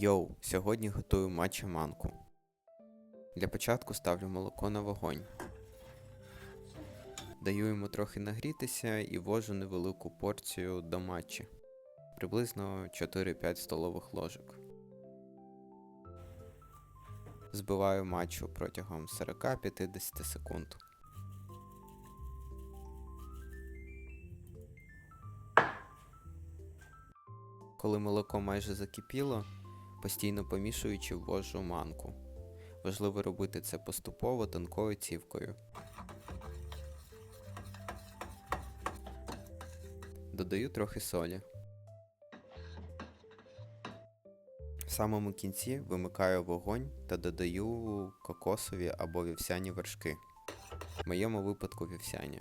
Йоу, сьогодні готую матча манку. Для початку ставлю молоко на вогонь. Даю йому трохи нагрітися і ввожу невелику порцію до матчі. Приблизно 4-5 столових ложок. Збиваю матчу протягом 40-50 секунд. Коли молоко майже закипіло, постійно помішуючи ввожу манку. Важливо робити це поступово тонкою цівкою. Додаю трохи солі. В самому кінці вимикаю вогонь та додаю кокосові або вівсяні вершки. В моєму випадку вівсяні.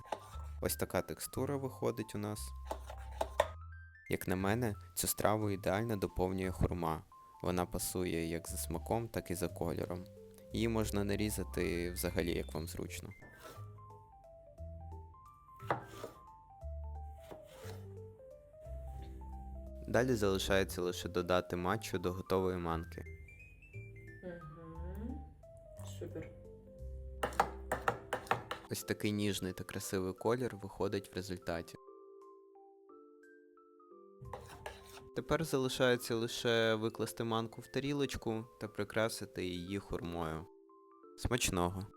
Ось така текстура виходить у нас. Як на мене, цю страву ідеально доповнює хурма. Вона пасує як за смаком, так і за кольором. Її можна нарізати взагалі як вам зручно. Далі залишається лише додати матчу до готової манки. Угу. Супер. Ось такий ніжний та красивий колір виходить в результаті. Тепер залишається лише викласти манку в тарілочку та прикрасити її хурмою. Смачного!